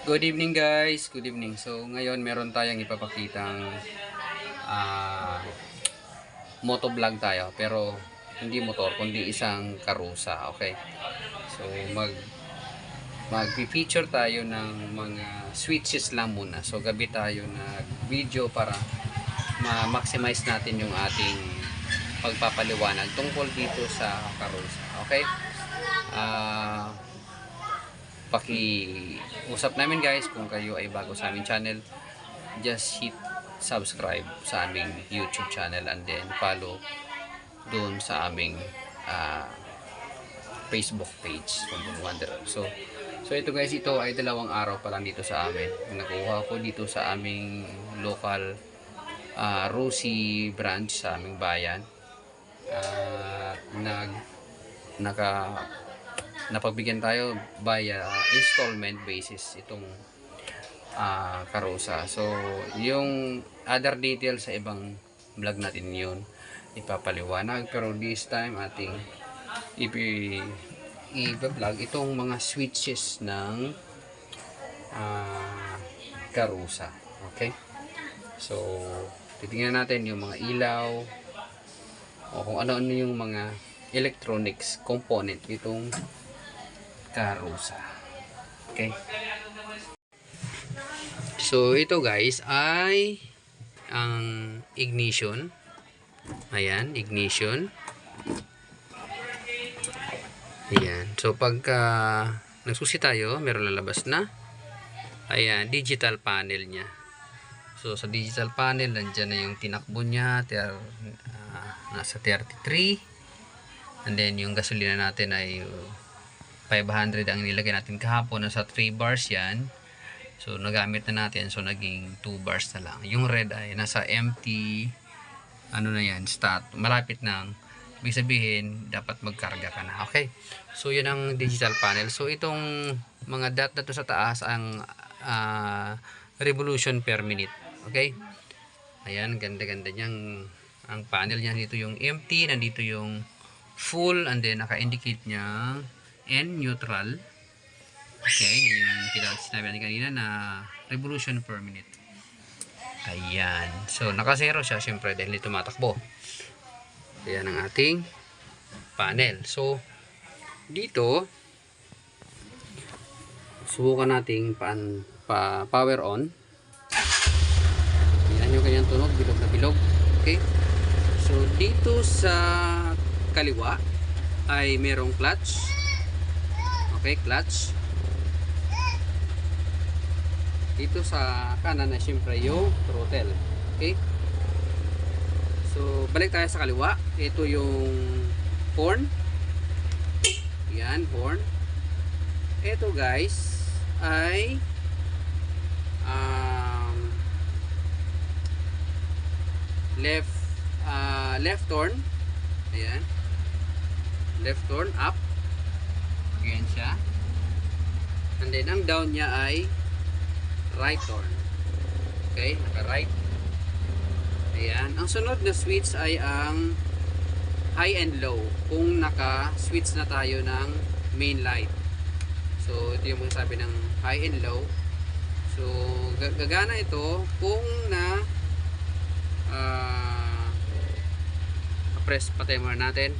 Good evening guys, good evening. So ngayon meron tayong ipapakitang ah motovlog tayo pero hindi motor kundi isang karusa, okay? So mag mag-feature tayo ng mga switches lang muna. So gabi tayo nag-video para ma-maximize natin yung ating pagpapaliwanag tungkol dito sa karusa, okay? Ah paki-usap namin guys kung kayo ay bago sa aming channel just hit subscribe sa aming YouTube channel and then follow doon sa aming ah, Facebook page kung Wanderer. So, so ito guys, ito ay dalawang araw pa lang dito sa amin. Nakuha ko dito sa aming local ah, Rosie branch sa aming bayan. At nag naka napagbigyan tayo via installment basis itong ah karusa. So, yung other details sa ibang vlog natin yun ipapaliwanag. Pero this time ating ipi i-vlog itong mga switches ng ah karusa. Okay? So, titingnan natin yung mga ilaw o kung ano-ano yung mga electronics component itong karusa. Okay? So, ito guys ay ang ignition. Ayan, ignition. Ayan. So, pagka nagsusi tayo, meron lalabas na. Ayan, digital panel niya. So, sa digital panel, nandyan na yung tinakbo niya. Ter, ah, nasa 33. And then, yung gasolina natin ay uh, 500 ang nilagay natin kahapon. Nasa 3 bars yan. So, nagamit na natin. So, naging 2 bars na lang. Yung red ay nasa empty. Ano na yan? Stat. Malapit nang. Ibig sabihin, dapat magkarga ka na. Okay? So, yun ang digital panel. So, itong mga dot na to sa taas ang ah, revolution per minute. Okay? Ayan, ganda-ganda niyang ang panel niya dito yung empty, nandito yung full, and then naka-indicate niya N neutral. Okay, yan yung kita sinabi natin kanina na revolution per minute. Ayan. So, naka-zero siya syempre dahil tumatakbo. Ayan ang ating panel. So, dito, subukan nating pan, pa, power on. Yan yung kanyang tunog, bilog na bilog. Okay? So, dito sa kaliwa ay merong clutch. Okay, clutch. Dito sa kanan na syempre yung throttle. Okay? So, balik tayo sa kaliwa. Ito yung horn. Yan, horn. Ito guys ay um, left uh, left turn. Ayan. Left turn up. Ganyan siya. And then ang down niya ay right turn. Okay, naka-right. Ayan. Ang sunod na switch ay ang high and low. Kung naka-switch na tayo ng main light. So, ito yung sabi ng high and low. So, ga- gagana ito kung na ah, press pa timer natin.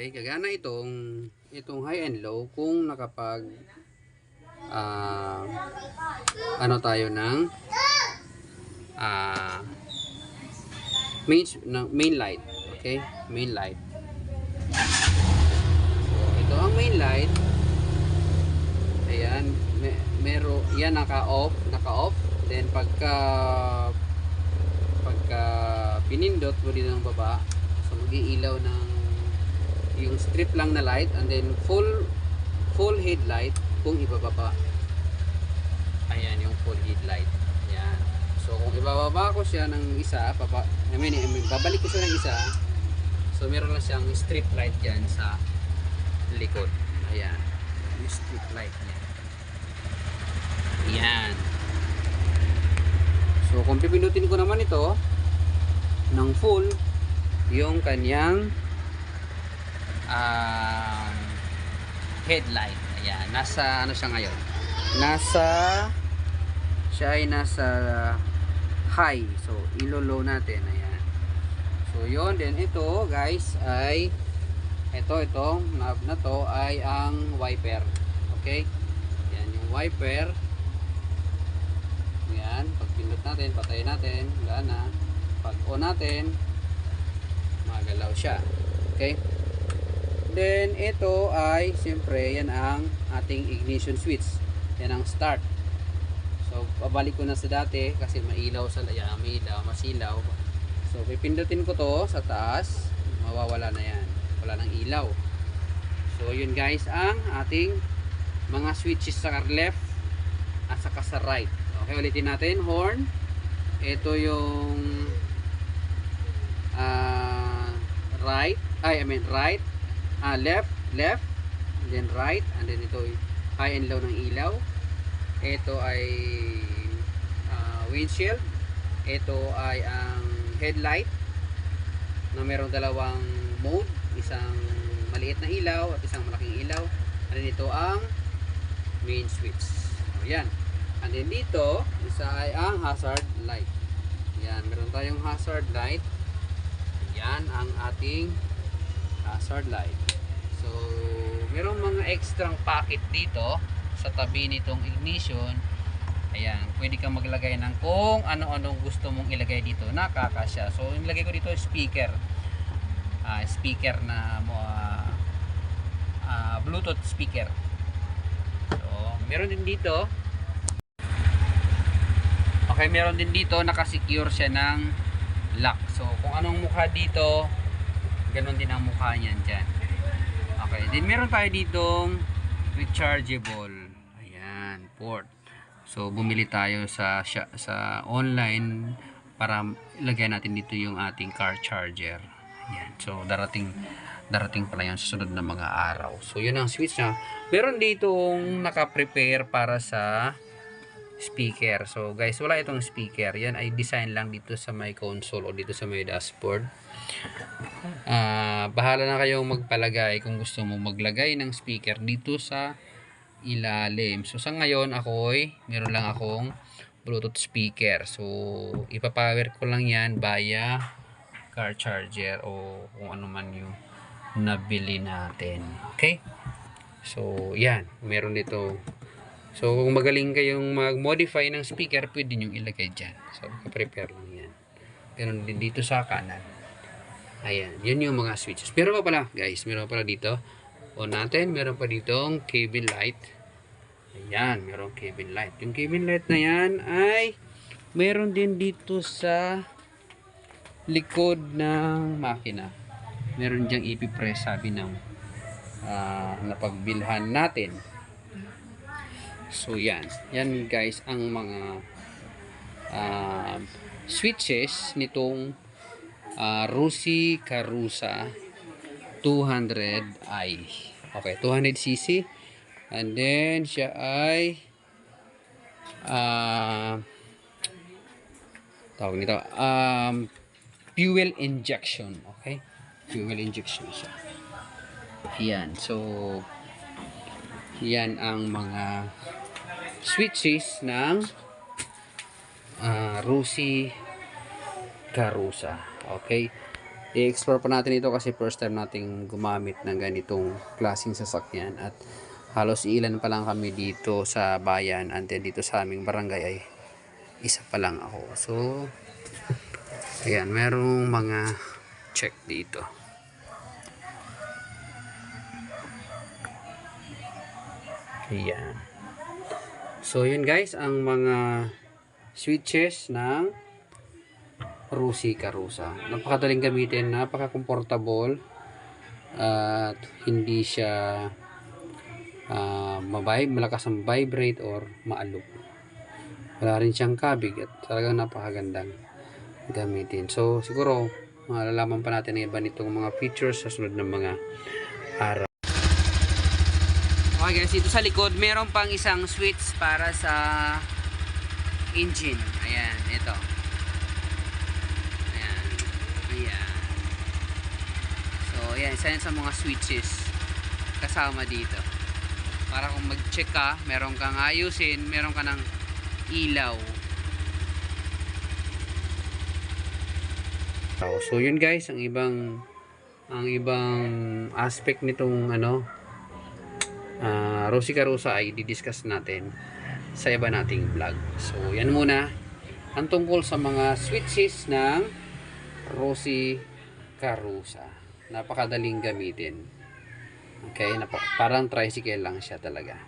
Okay, gagana itong itong high and low kung nakapag ah, ano tayo ng ah, main main light. Okay? Main light. Ito ang main light. Ayan, me, mero yan naka-off, naka-off. Then pagka pagka pinindot mo dito ng baba, so mag-iilaw ng yung strip lang na light and then full full headlight kung ibababa. Ayan yung full headlight. Ayan. So kung ibababa ko siya ng isa, papa, I mean, I mean, babalik ko siya ng isa. So meron lang siyang strip light diyan sa likod. Ayan. Yung strip light niya. Ayan. So kung pipindutin ko naman ito ng full yung kanyang um, headlight. Ayan, nasa ano siya ngayon? nasa siya ay nasa high. So, ilo-low natin. Ayan. So, yun. Then, ito, guys, ay ito, itong knob na to ay ang wiper. Okay? Yan, yung wiper. Yan. Pag pindot natin, patayin natin. Wala. Pag on natin, magalaw siya. Okay? Then, ito ay, siyempre, yan ang ating ignition switch. Yan ang start. So, pabalik ko na sa dati kasi mailaw sa laya, may ilaw, masilaw. So, pipindutin ko to sa taas, mawawala na yan. Wala nang ilaw. So, yun guys, ang ating mga switches sa left at saka sa right. Okay, ulitin natin. Horn. Ito yung ah, right. Ay, I mean right. Ah, left, left. And then right. And then ito high and low ng ilaw. Ito ay ah, windshield. Ito ay ang headlight na merong dalawang mode. Isang maliit na ilaw at isang malaking ilaw. And then ito ang main switch. So, yan. And then dito, isa ay ang hazard light. Yan, meron tayong hazard light. Yan ang ating hazard light. So, merong mga extrang packet dito sa tabi nitong ignition. Ayan, pwede kang maglagay ng kung ano-anong gusto mong ilagay dito. Nakakasya. So, yung ilagay ko dito speaker. Ah, speaker na ah, ah, Bluetooth speaker. So, meron din dito. Okay, meron din dito nakasecure siya ng lock. So, kung anong mukha dito, ganun din ang mukha niyan dyan. Okay, then meron tayo ditong rechargeable. Ayan, port. So, bumili tayo sa sa online para ilagay natin dito yung ating car charger. Ayan. So, darating darating pala yan sa sunod na mga araw. So, yun ang switch na. Meron ditong naka-prepare para sa speaker. So, guys, wala itong speaker. Yan ay design lang dito sa may console o dito sa may dashboard. Ah, bahala na kayong magpalagay kung gusto mo maglagay ng speaker dito sa ilalim. So, sa ngayon, ako'y meron lang akong Bluetooth speaker. So, ipapower ko lang yan via car charger o kung ano man yung nabili natin. Okay? So, yan. Meron dito. So, kung magaling kayong mag-modify ng speaker, pwede nyo ilagay dyan. So, prepare lang yan. Ganun din dito sa kanan. Ayan. Yun yung mga switches. Meron pa pala, guys. Meron pa pala dito. On natin. Meron pa ditong cabin light. Ayan. Meron cabin light. Yung cabin light na yan ay meron din dito sa likod ng makina. Meron diyang ipipress sabi ng ah, napagbilhan natin. So yan. Yan guys ang mga ah, switches nitong ah, Rusi Carusa 200i. Okay, 200cc. And then siya ay ah tawag nito um, fuel injection. Okay? Fuel injection siya. Yan. So, yan ang mga switches ng ah, Rusi Carusa. Okay? I-explore pa natin ito kasi first time nating gumamit ng ganitong klaseng sasakyan at halos ilan pa lang kami dito sa bayan and then dito sa aming barangay ay isa pa lang ako. So, ayan, merong mga check dito. Ayan. So, yun guys, ang mga switches ng Rusi Carusa. Napakadaling gamitin, napaka-comfortable at hindi siya uh, mabay, malakas ang vibrate or maalog. Wala rin siyang kabig at talagang napakagandang gamitin. So, siguro, malalaman pa natin ang iba nitong mga features sa sunod ng mga araw. Okay guys, dito sa likod, meron pang isang switch para sa engine. Ayan, ito. Ayan. Ayan. So, ayan, isa yan sa mga switches kasama dito. para kung mag-check ka, meron kang ayusin, meron ka ng ilaw. So yun guys, ang ibang ang ibang aspect nitong ano ah Rosie Carusa ay didiscuss natin sa iba nating vlog. So yan muna ang tungkol sa mga switches ng Rosie Carusa. Napakadaling gamitin. Okay, napa- parang tricycle lang siya talaga.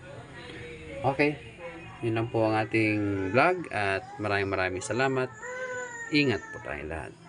Okay, yun lang po ang ating vlog at maraming maraming salamat. Ingat po tayong lahat.